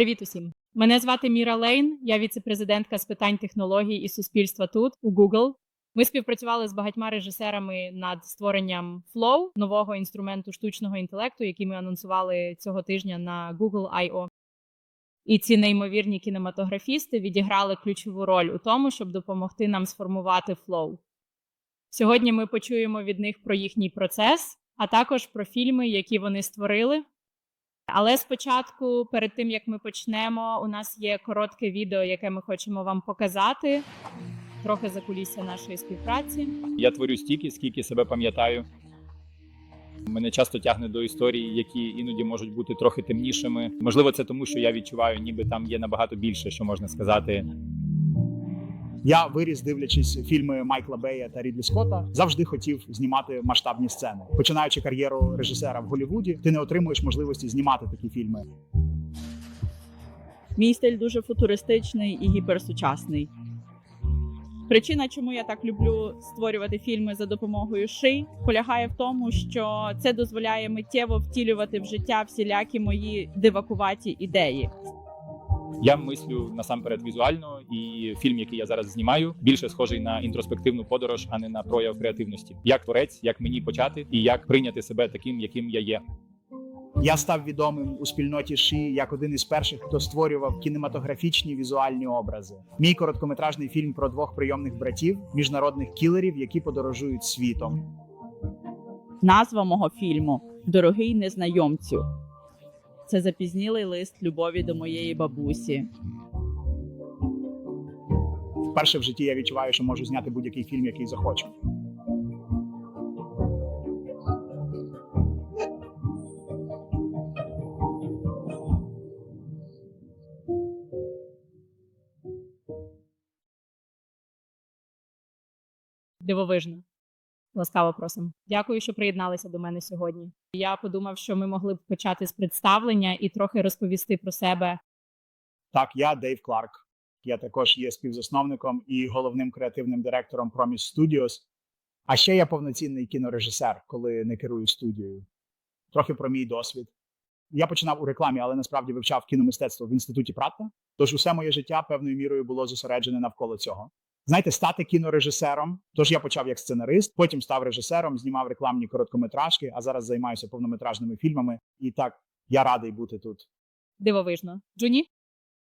Привіт усім! Мене звати Міра Лейн. Я віце-президентка з питань технологій і суспільства тут у Google. Ми співпрацювали з багатьма режисерами над створенням Flow, нового інструменту штучного інтелекту, який ми анонсували цього тижня на Google I.O. І ці неймовірні кінематографісти відіграли ключову роль у тому, щоб допомогти нам сформувати Flow. Сьогодні ми почуємо від них про їхній процес, а також про фільми, які вони створили. Але спочатку, перед тим як ми почнемо, у нас є коротке відео, яке ми хочемо вам показати. Трохи за кулісся нашої співпраці. Я творю стільки, скільки себе пам'ятаю. Мене часто тягне до історій, які іноді можуть бути трохи темнішими. Можливо, це тому, що я відчуваю, ніби там є набагато більше, що можна сказати. Я виріс, дивлячись фільми Майкла Бея та Рідлі Скотта, завжди хотів знімати масштабні сцени. Починаючи кар'єру режисера в Голлівуді, ти не отримуєш можливості знімати такі фільми. Мій стиль дуже футуристичний і гіперсучасний. Причина, чому я так люблю створювати фільми за допомогою ши, полягає в тому, що це дозволяє миттєво втілювати в життя всілякі мої дивакуваті ідеї. Я мислю насамперед візуально, і фільм, який я зараз знімаю, більше схожий на інтроспективну подорож, а не на прояв креативності. Як творець, як мені почати, і як прийняти себе таким, яким я є. Я став відомим у спільноті ШІ як один із перших, хто створював кінематографічні візуальні образи. Мій короткометражний фільм про двох прийомних братів, міжнародних кілерів, які подорожують світом. Назва мого фільму Дорогий незнайомцю. Це запізнілий лист любові до моєї бабусі. Вперше в житті я відчуваю, що можу зняти будь-який фільм, який захочу. Дивовижно. Ласкаво просимо. Дякую, що приєдналися до мене сьогодні. Я подумав, що ми могли б почати з представлення і трохи розповісти про себе. Так, я Дейв Кларк. Я також є співзасновником і головним креативним директором Promise Studios. А ще я повноцінний кінорежисер, коли не керую студією. Трохи про мій досвід. Я починав у рекламі, але насправді вивчав кіномистецтво в інституті Пратта. Тож усе моє життя певною мірою було зосереджене навколо цього. Знаєте, стати кінорежисером. Тож я почав як сценарист, потім став режисером, знімав рекламні короткометражки, а зараз займаюся повнометражними фільмами. І так я радий бути тут. Дивовижно. Джуні?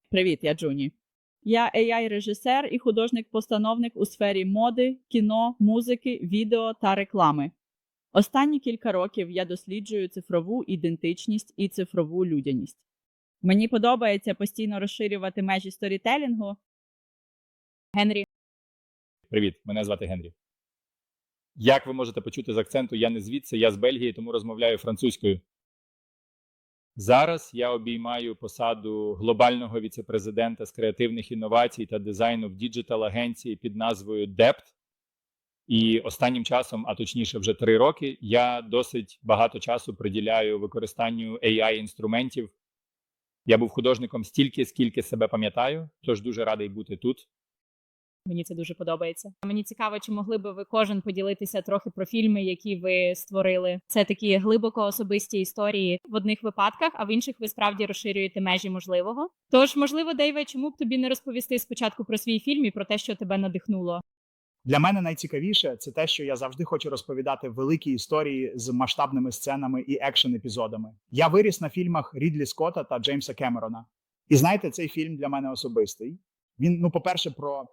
Привіт, я Джуні. Я AI-режисер і художник-постановник у сфері моди, кіно, музики, відео та реклами. Останні кілька років я досліджую цифрову ідентичність і цифрову людяність. Мені подобається постійно розширювати межі сторітелінгу. Генрі. Привіт, мене звати Генрі. Як ви можете почути з акценту, я не звідси, я з Бельгії, тому розмовляю французькою. Зараз я обіймаю посаду глобального віцепрезидента з креативних інновацій та дизайну в діджитал-агенції під назвою DEPT. І останнім часом, а точніше, вже три роки, я досить багато часу приділяю використанню AI-інструментів. Я був художником стільки, скільки себе пам'ятаю, тож дуже радий бути тут. Мені це дуже подобається. Мені цікаво, чи могли би ви кожен поділитися трохи про фільми, які ви створили. Це такі глибоко особисті історії в одних випадках, а в інших ви справді розширюєте межі можливого. Тож, можливо, Дейве, чому б тобі не розповісти спочатку про свій фільм і про те, що тебе надихнуло? Для мене найцікавіше це те, що я завжди хочу розповідати великі історії з масштабними сценами і екшен епізодами. Я виріс на фільмах Рідлі Скотта та Джеймса Кемерона. І знаєте, цей фільм для мене особистий. Він, ну, по-перше, про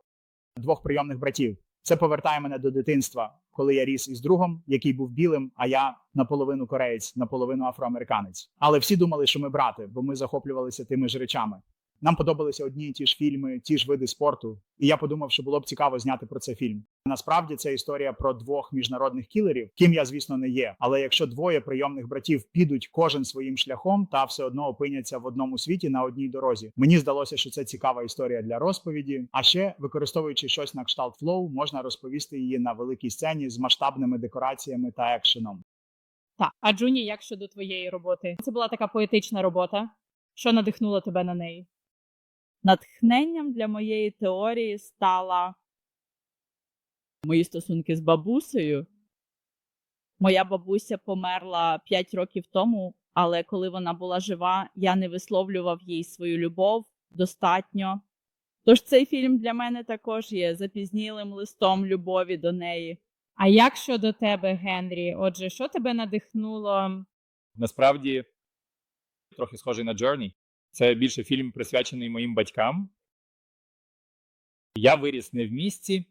двох прийомних братів. Це повертає мене до дитинства, коли я ріс із другом, який був білим, а я наполовину кореєць, наполовину афроамериканець. Але всі думали, що ми брати, бо ми захоплювалися тими ж речами. Нам подобалися одні і ті ж фільми, ті ж види спорту. І я подумав, що було б цікаво зняти про це фільм. Насправді це історія про двох міжнародних кілерів, ким я, звісно, не є. Але якщо двоє прийомних братів підуть кожен своїм шляхом та все одно опиняться в одному світі на одній дорозі, мені здалося, що це цікава історія для розповіді. А ще використовуючи щось на кшталт флоу, можна розповісти її на великій сцені з масштабними декораціями та екшеном. Так, а Джуні, як щодо твоєї роботи? Це була така поетична робота. Що надихнуло тебе на неї? Натхненням для моєї теорії стала мої стосунки з бабусею. Моя бабуся померла 5 років тому, але коли вона була жива, я не висловлював їй свою любов достатньо. Тож цей фільм для мене також є запізнілим листом любові до неї. А як щодо тебе, Генрі? Отже, що тебе надихнуло? Насправді трохи схожий на Journey. Це більше фільм присвячений моїм батькам. Я виріс не в місті,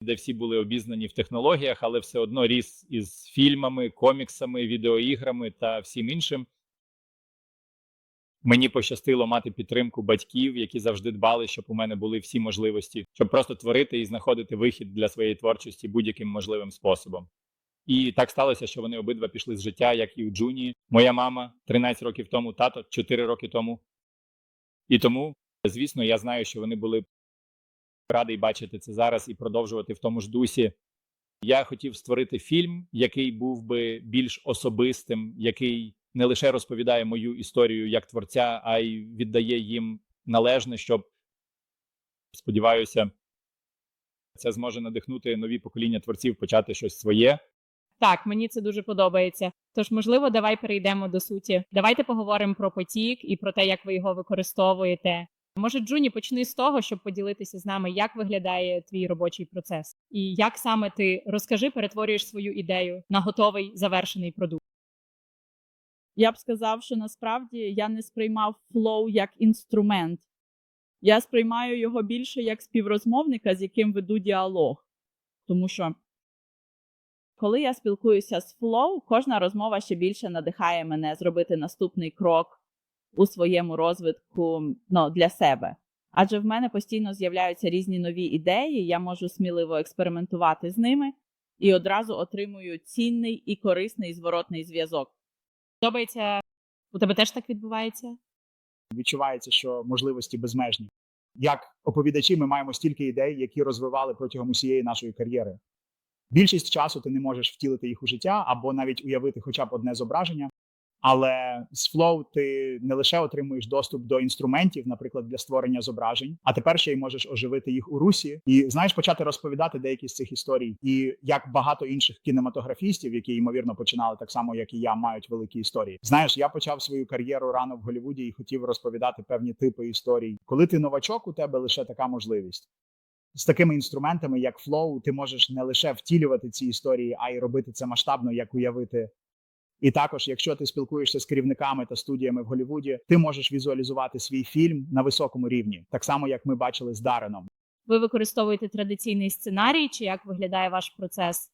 де всі були обізнані в технологіях, але все одно ріс із фільмами, коміксами, відеоіграми та всім іншим. Мені пощастило мати підтримку батьків, які завжди дбали, щоб у мене були всі можливості, щоб просто творити і знаходити вихід для своєї творчості будь-яким можливим способом. І так сталося, що вони обидва пішли з життя, як і у Джуні. Моя мама 13 років тому, тато 4 роки тому. І тому, звісно, я знаю, що вони були радий бачити це зараз і продовжувати в тому ж дусі. Я хотів створити фільм, який був би більш особистим, який не лише розповідає мою історію як творця, а й віддає їм належне, щоб сподіваюся, це зможе надихнути нові покоління творців почати щось своє. Так, мені це дуже подобається. Тож, можливо, давай перейдемо до суті. Давайте поговоримо про потік і про те, як ви його використовуєте. Може, Джуні, почни з того, щоб поділитися з нами, як виглядає твій робочий процес, і як саме ти розкажи, перетворюєш свою ідею на готовий завершений продукт. Я б сказав, що насправді я не сприймав флоу як інструмент. Я сприймаю його більше як співрозмовника, з яким веду діалог. Тому що, коли я спілкуюся з флоу, кожна розмова ще більше надихає мене зробити наступний крок у своєму розвитку ну, для себе. Адже в мене постійно з'являються різні нові ідеї, я можу сміливо експериментувати з ними і одразу отримую цінний і корисний зворотний зв'язок. Подобається у тебе теж так відбувається? Відчувається, що можливості безмежні. Як оповідачі, ми маємо стільки ідей, які розвивали протягом усієї нашої кар'єри. Більшість часу ти не можеш втілити їх у життя або навіть уявити хоча б одне зображення. Але з Flow ти не лише отримуєш доступ до інструментів, наприклад, для створення зображень, а тепер ще й можеш оживити їх у русі і знаєш почати розповідати деякі з цих історій. І як багато інших кінематографістів, які ймовірно починали так само, як і я, мають великі історії. Знаєш, я почав свою кар'єру рано в Голлівуді і хотів розповідати певні типи історій. Коли ти новачок, у тебе лише така можливість. З такими інструментами, як Flow, ти можеш не лише втілювати ці історії, а й робити це масштабно, як уявити і також, якщо ти спілкуєшся з керівниками та студіями в Голлівуді, ти можеш візуалізувати свій фільм на високому рівні, так само як ми бачили з Дареном. Ви використовуєте традиційний сценарій, чи як виглядає ваш процес?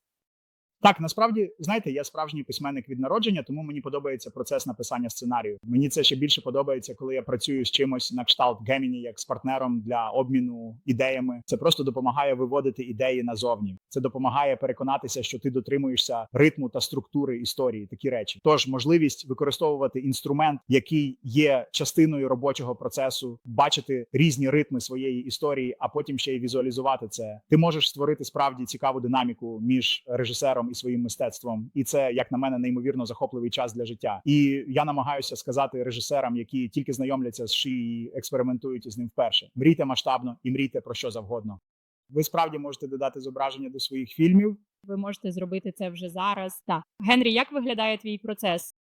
Так, насправді, знаєте, я справжній письменник від народження, тому мені подобається процес написання сценарію. Мені це ще більше подобається, коли я працюю з чимось на кшталт Геміні, як з партнером для обміну ідеями. Це просто допомагає виводити ідеї назовні. Це допомагає переконатися, що ти дотримуєшся ритму та структури історії. Такі речі. Тож можливість використовувати інструмент, який є частиною робочого процесу, бачити різні ритми своєї історії, а потім ще й візуалізувати це. Ти можеш створити справді цікаву динаміку між режисером і своїм мистецтвом, і це як на мене неймовірно захопливий час для життя. І я намагаюся сказати режисерам, які тільки знайомляться з ши і експериментують із ним вперше. Мрійте масштабно і мрійте про що завгодно. Ви справді можете додати зображення до своїх фільмів. Ви можете зробити це вже зараз. Так, Генрі, як виглядає твій процес?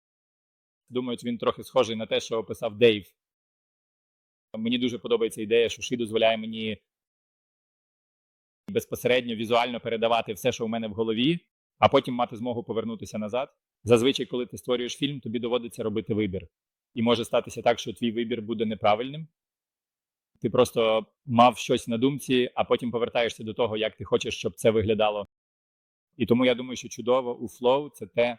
Думаю, він трохи схожий на те, що описав Дейв. Мені дуже подобається ідея, що Ши дозволяє мені безпосередньо візуально передавати все, що у мене в голові, а потім мати змогу повернутися назад. Зазвичай, коли ти створюєш фільм, тобі доводиться робити вибір. І може статися так, що твій вибір буде неправильним. Ти просто мав щось на думці, а потім повертаєшся до того, як ти хочеш, щоб це виглядало. І тому я думаю, що чудово у Flow це те,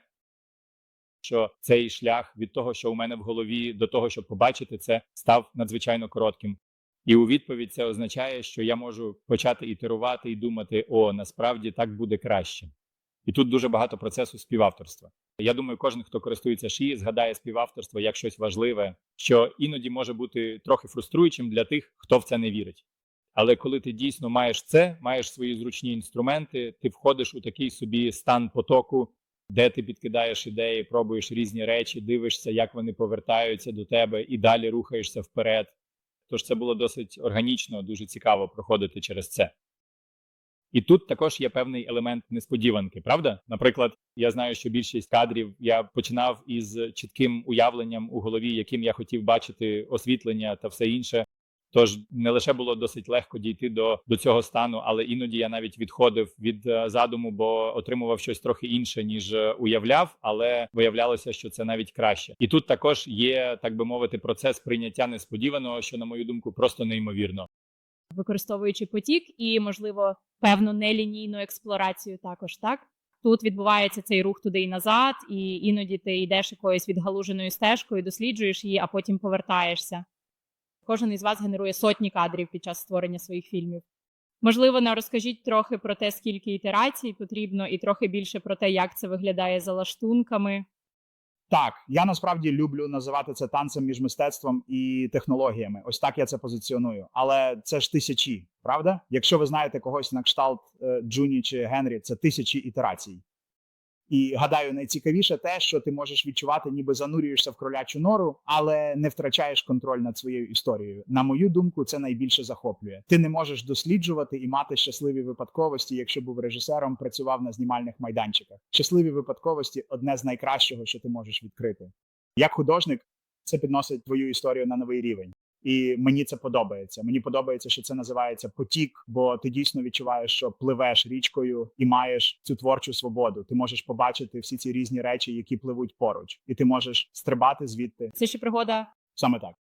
що цей шлях від того, що у мене в голові, до того, щоб побачити це, став надзвичайно коротким. І у відповідь це означає, що я можу почати ітерувати і думати: о, насправді так буде краще. І тут дуже багато процесу співавторства. Я думаю, кожен, хто користується шиї, згадає співавторство як щось важливе, що іноді може бути трохи фруструючим для тих, хто в це не вірить. Але коли ти дійсно маєш це, маєш свої зручні інструменти, ти входиш у такий собі стан потоку, де ти підкидаєш ідеї, пробуєш різні речі, дивишся, як вони повертаються до тебе, і далі рухаєшся вперед. Тож це було досить органічно, дуже цікаво проходити через це. І тут також є певний елемент несподіванки, правда? Наприклад, я знаю, що більшість кадрів я починав із чітким уявленням у голові, яким я хотів бачити освітлення та все інше. Тож не лише було досить легко дійти до, до цього стану, але іноді я навіть відходив від е, задуму, бо отримував щось трохи інше ніж е, уявляв, але виявлялося, що це навіть краще. І тут також є, так би мовити, процес прийняття несподіваного, що на мою думку просто неймовірно. Використовуючи потік і, можливо, певну нелінійну експлорацію також, так? Тут відбувається цей рух туди і назад, і іноді ти йдеш якоюсь відгалуженою стежкою, досліджуєш її, а потім повертаєшся. Кожен із вас генерує сотні кадрів під час створення своїх фільмів. Можливо, не розкажіть трохи про те, скільки ітерацій потрібно, і трохи більше про те, як це виглядає за лаштунками. Так, я насправді люблю називати це танцем між мистецтвом і технологіями. Ось так я це позиціоную. Але це ж тисячі, правда? Якщо ви знаєте когось на кшталт е, Джуні чи Генрі, це тисячі ітерацій. І гадаю, найцікавіше те, що ти можеш відчувати, ніби занурюєшся в кролячу нору, але не втрачаєш контроль над своєю історією. На мою думку, це найбільше захоплює. Ти не можеш досліджувати і мати щасливі випадковості, якщо був режисером, працював на знімальних майданчиках. Щасливі випадковості одне з найкращого, що ти можеш відкрити. Як художник, це підносить твою історію на новий рівень. І мені це подобається. Мені подобається, що це називається потік, бо ти дійсно відчуваєш, що пливеш річкою і маєш цю творчу свободу. Ти можеш побачити всі ці різні речі, які пливуть поруч, і ти можеш стрибати звідти Це ще пригода саме так.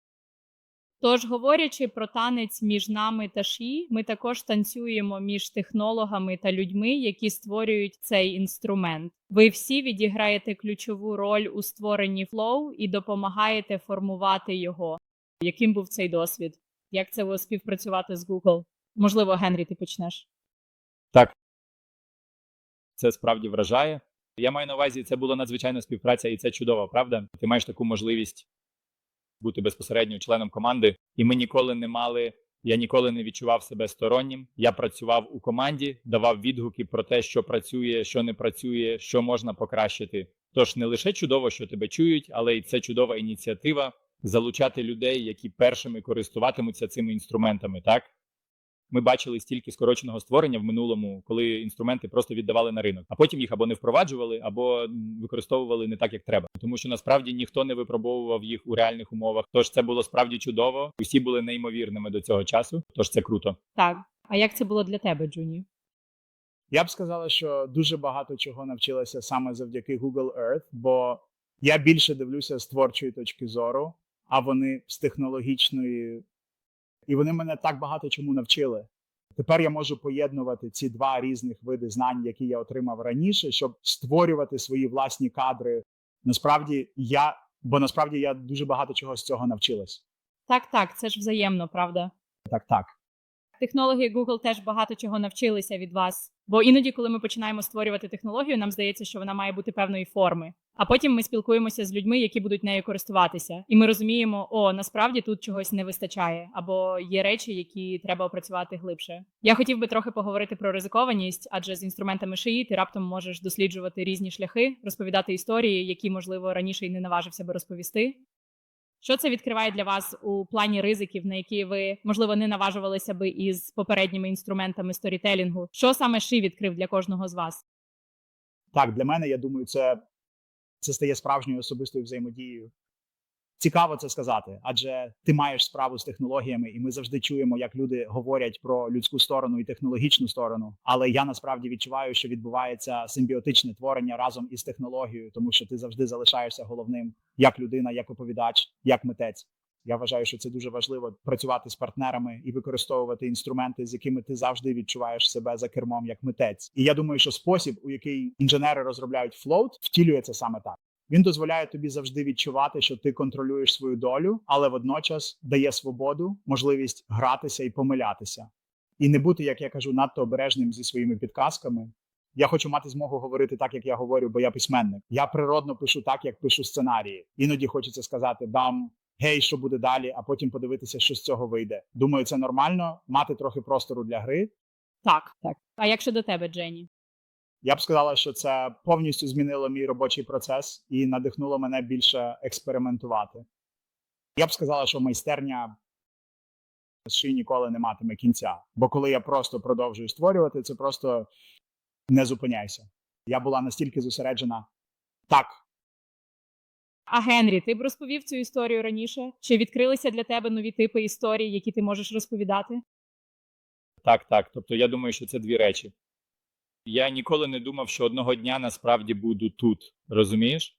Тож, говорячи про танець між нами та ші, ми також танцюємо між технологами та людьми, які створюють цей інструмент. Ви всі відіграєте ключову роль у створенні флоу і допомагаєте формувати його. Яким був цей досвід? Як це було співпрацювати з Google? Можливо, Генрі, ти почнеш. Так, це справді вражає. Я маю на увазі, це була надзвичайна співпраця, і це чудово, правда? Ти маєш таку можливість бути безпосередньо членом команди, і ми ніколи не мали. Я ніколи не відчував себе стороннім. Я працював у команді, давав відгуки про те, що працює, що не працює, що можна покращити. Тож не лише чудово, що тебе чують, але й це чудова ініціатива залучати людей, які першими користуватимуться цими інструментами. Так ми бачили стільки скороченого створення в минулому, коли інструменти просто віддавали на ринок, а потім їх або не впроваджували, або використовували не так, як треба. Тому що насправді ніхто не випробовував їх у реальних умовах. Тож це було справді чудово. Усі були неймовірними до цього часу. Тож це круто. Так. А як це було для тебе, Джуні? Я б сказала, що дуже багато чого навчилася саме завдяки Google Earth, бо я більше дивлюся з творчої точки зору, а вони з технологічної, і вони мене так багато чому навчили. Тепер я можу поєднувати ці два різних види знань, які я отримав раніше, щоб створювати свої власні кадри. Насправді я, бо насправді я дуже багато чого з цього навчилась. Так, так, це ж взаємно, правда. Так, так. Технології Google теж багато чого навчилися від вас. Бо іноді, коли ми починаємо створювати технологію, нам здається, що вона має бути певної форми. А потім ми спілкуємося з людьми, які будуть нею користуватися, і ми розуміємо, о, насправді тут чогось не вистачає, або є речі, які треба опрацювати глибше. Я хотів би трохи поговорити про ризикованість, адже з інструментами шиї ти раптом можеш досліджувати різні шляхи, розповідати історії, які можливо раніше й не наважився би розповісти. Що це відкриває для вас у плані ризиків, на які ви можливо не наважувалися би із попередніми інструментами сторітелінгу? Що саме ши відкрив для кожного з вас? Так, для мене, я думаю, це, це стає справжньою особистою взаємодією. Цікаво це сказати, адже ти маєш справу з технологіями, і ми завжди чуємо, як люди говорять про людську сторону і технологічну сторону. Але я насправді відчуваю, що відбувається симбіотичне творення разом із технологією, тому що ти завжди залишаєшся головним як людина, як оповідач, як митець. Я вважаю, що це дуже важливо працювати з партнерами і використовувати інструменти, з якими ти завжди відчуваєш себе за кермом як митець. І я думаю, що спосіб, у який інженери розробляють флоут, втілюється саме так. Він дозволяє тобі завжди відчувати, що ти контролюєш свою долю, але водночас дає свободу, можливість гратися і помилятися, і не бути, як я кажу, надто обережним зі своїми підказками. Я хочу мати змогу говорити так, як я говорю, бо я письменник. Я природно пишу так, як пишу сценарії. Іноді хочеться сказати дам. Гей, що буде далі, а потім подивитися, що з цього вийде. Думаю, це нормально мати трохи простору для гри. Так, так. А як щодо тебе, Дженні? Я б сказала, що це повністю змінило мій робочий процес і надихнуло мене більше експериментувати. Я б сказала, що майстерня Ши ніколи не матиме кінця. Бо коли я просто продовжую створювати, це просто не зупиняйся. Я була настільки зосереджена. Так, А Генрі, ти б розповів цю історію раніше? Чи відкрилися для тебе нові типи історій, які ти можеш розповідати? Так, так. Тобто я думаю, що це дві речі. Я ніколи не думав, що одного дня насправді буду тут. Розумієш?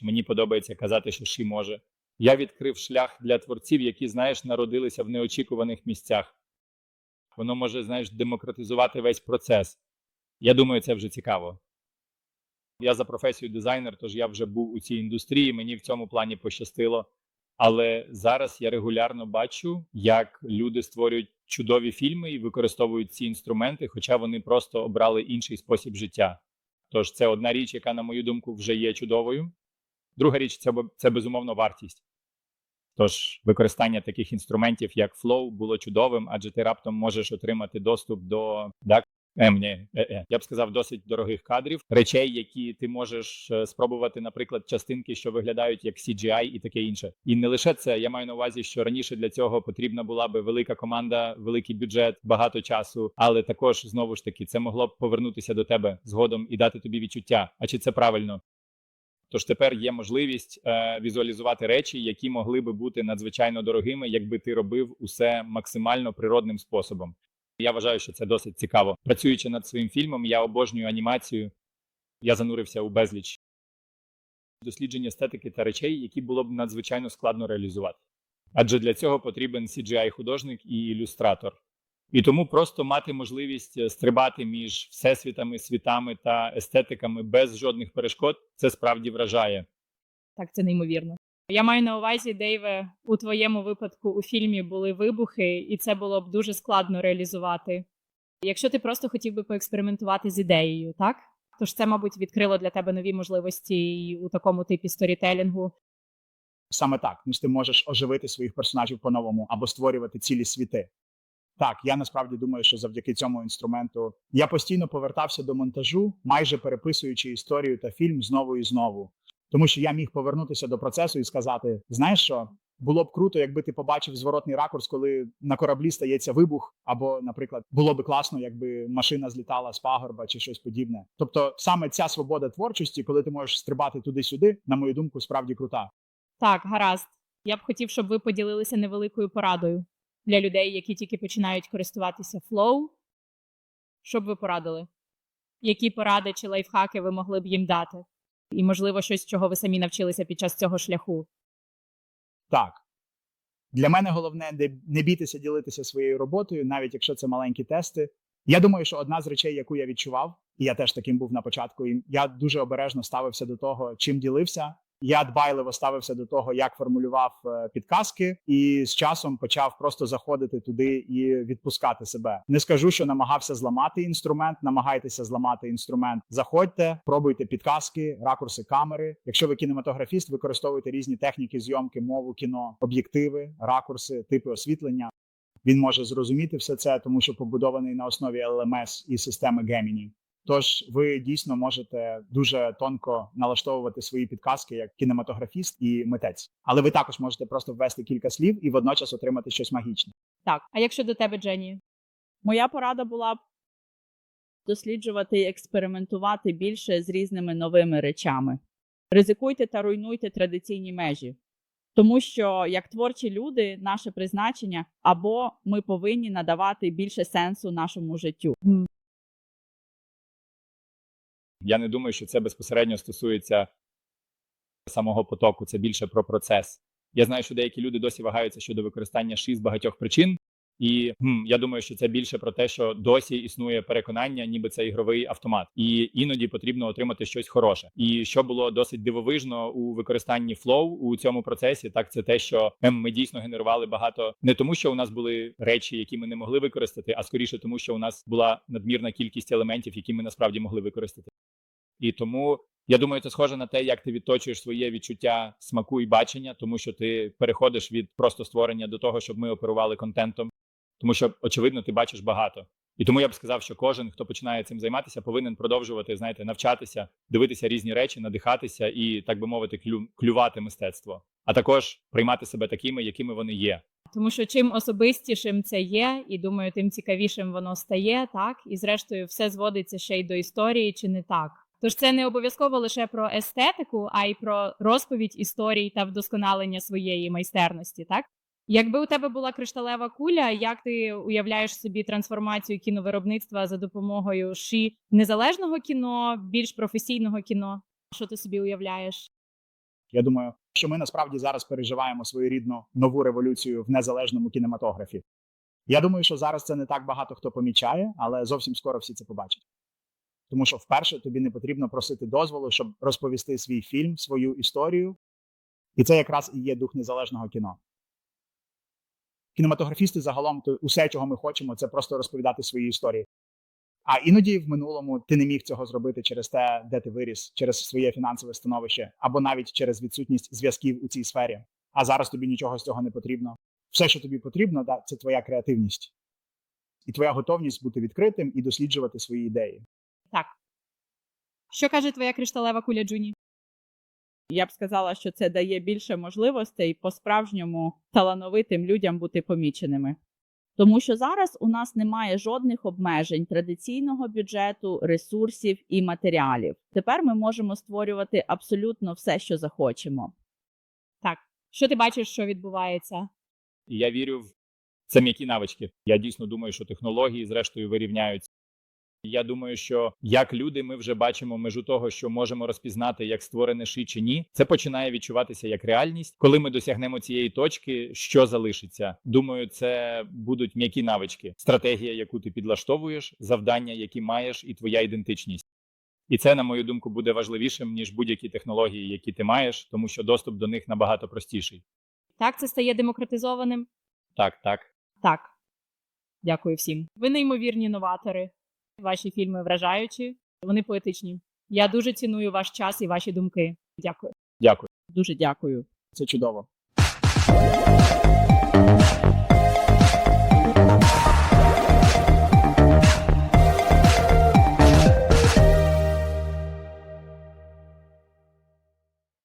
Мені подобається казати, що Ші може. Я відкрив шлях для творців, які, знаєш, народилися в неочікуваних місцях. Воно може, знаєш, демократизувати весь процес. Я думаю, це вже цікаво. Я за професією дизайнер, тож я вже був у цій індустрії, мені в цьому плані пощастило. Але зараз я регулярно бачу, як люди створюють чудові фільми і використовують ці інструменти, хоча вони просто обрали інший спосіб життя. Тож це одна річ, яка, на мою думку, вже є чудовою. Друга річ це, це безумовно вартість. Тож використання таких інструментів, як Flow, було чудовим, адже ти раптом можеш отримати доступ до да, Ні, е, е. я б сказав, досить дорогих кадрів, речей, які ти можеш е, спробувати, наприклад, частинки, що виглядають як CGI і таке інше. І не лише це. Я маю на увазі, що раніше для цього потрібна була би велика команда, великий бюджет, багато часу, але також знову ж таки це могло б повернутися до тебе згодом і дати тобі відчуття. А чи це правильно? Тож тепер є можливість е, візуалізувати речі, які могли би бути надзвичайно дорогими, якби ти робив усе максимально природним способом. Я вважаю, що це досить цікаво. Працюючи над своїм фільмом, я обожнюю анімацію. Я занурився у безліч досліджень естетики та речей, які було б надзвичайно складно реалізувати. Адже для цього потрібен cgi художник і ілюстратор. І тому просто мати можливість е, стрибати між всесвітами, світами та естетиками без жодних перешкод це справді вражає. Так, це неймовірно. Я маю на увазі, Дейве, у твоєму випадку у фільмі були вибухи, і це було б дуже складно реалізувати. Якщо ти просто хотів би поекспериментувати з ідеєю, так? Тож це, мабуть, відкрило для тебе нові можливості і у такому типі сторітелінгу. саме так. Ну, ти можеш оживити своїх персонажів по-новому або створювати цілі світи. Так, я насправді думаю, що завдяки цьому інструменту я постійно повертався до монтажу, майже переписуючи історію та фільм знову і знову. Тому що я міг повернутися до процесу і сказати: знаєш що, було б круто, якби ти побачив зворотний ракурс, коли на кораблі стається вибух, або, наприклад, було би класно, якби машина злітала з пагорба чи щось подібне. Тобто, саме ця свобода творчості, коли ти можеш стрибати туди-сюди, на мою думку, справді крута. Так, гаразд. Я б хотів, щоб ви поділилися невеликою порадою для людей, які тільки починають користуватися Flow. Що б ви порадили? Які поради чи лайфхаки ви могли б їм дати? І, можливо, щось, чого ви самі навчилися під час цього шляху. Так. Для мене головне не, бійтеся ділитися своєю роботою, навіть якщо це маленькі тести. Я думаю, що одна з речей, яку я відчував, і я теж таким був на початку, і я дуже обережно ставився до того, чим ділився. Я дбайливо ставився до того, як формулював е, підказки, і з часом почав просто заходити туди і відпускати себе. Не скажу, що намагався зламати інструмент. Намагайтеся зламати інструмент. Заходьте, пробуйте підказки, ракурси камери. Якщо ви кінематографіст, використовуйте різні техніки зйомки, мову, кіно, об'єктиви, ракурси, типи освітлення. Він може зрозуміти все це, тому що побудований на основі LMS і системи Gemini. Тож ви дійсно можете дуже тонко налаштовувати свої підказки як кінематографіст і митець, але ви також можете просто ввести кілька слів і водночас отримати щось магічне. Так, а якщо до тебе, Дженні? Моя порада була б досліджувати і експериментувати більше з різними новими речами. Ризикуйте та руйнуйте традиційні межі. Тому що, як творчі люди, наше призначення або ми повинні надавати більше сенсу нашому життю. Я не думаю, що це безпосередньо стосується самого потоку, це більше про процес. Я знаю, що деякі люди досі вагаються щодо використання ши з багатьох причин, і хм, я думаю, що це більше про те, що досі існує переконання, ніби це ігровий автомат, і іноді потрібно отримати щось хороше. І що було досить дивовижно у використанні Flow у цьому процесі, так це те, що ем, ми дійсно генерували багато не тому, що у нас були речі, які ми не могли використати, а скоріше тому, що у нас була надмірна кількість елементів, які ми насправді могли використати. І тому я думаю, це схоже на те, як ти відточуєш своє відчуття смаку і бачення, тому що ти переходиш від просто створення до того, щоб ми оперували контентом, тому що очевидно ти бачиш багато. І тому я б сказав, що кожен, хто починає цим займатися, повинен продовжувати знаєте, навчатися, дивитися різні речі, надихатися і, так би мовити, клю, клювати мистецтво, а також приймати себе такими, якими вони є. Тому що чим особистішим це є, і думаю, тим цікавішим воно стає, так і зрештою все зводиться ще й до історії, чи не так. Тож це не обов'язково лише про естетику, а й про розповідь історій та вдосконалення своєї майстерності. Так, якби у тебе була кришталева куля, як ти уявляєш собі трансформацію кіновиробництва за допомогою ші незалежного кіно, більш професійного кіно? Що ти собі уявляєш? Я думаю, що ми насправді зараз переживаємо своєрідну нову революцію в незалежному кінематографі. Я думаю, що зараз це не так багато хто помічає, але зовсім скоро всі це побачать. Тому що вперше тобі не потрібно просити дозволу, щоб розповісти свій фільм, свою історію. І це якраз і є дух незалежного кіно. Кінематографісти загалом то усе, чого ми хочемо, це просто розповідати свої історії. А іноді в минулому ти не міг цього зробити через те, де ти виріс, через своє фінансове становище, або навіть через відсутність зв'язків у цій сфері. А зараз тобі нічого з цього не потрібно. Все, що тобі потрібно, да, це твоя креативність і твоя готовність бути відкритим і досліджувати свої ідеї. Так. Що каже твоя кришталева куля Джуні? Я б сказала, що це дає більше можливостей по-справжньому талановитим людям бути поміченими. Тому що зараз у нас немає жодних обмежень традиційного бюджету, ресурсів і матеріалів. Тепер ми можемо створювати абсолютно все, що захочемо. Так. Що ти бачиш, що відбувається? Я вірю в це м'які навички. Я дійсно думаю, що технології зрештою вирівняються. Я думаю, що як люди ми вже бачимо межу того, що можемо розпізнати, як створене ши чи ні. Це починає відчуватися як реальність. Коли ми досягнемо цієї точки, що залишиться? Думаю, це будуть м'які навички, стратегія, яку ти підлаштовуєш, завдання, які маєш, і твоя ідентичність. І це, на мою думку, буде важливішим ніж будь-які технології, які ти маєш, тому що доступ до них набагато простіший. Так, це стає демократизованим? Так, так. Так. Дякую всім. Ви неймовірні новатори. Ваші фільми вражаючі, вони поетичні. Я дуже ціную ваш час і ваші думки. Дякую. Дякую. Дуже дякую. Це чудово.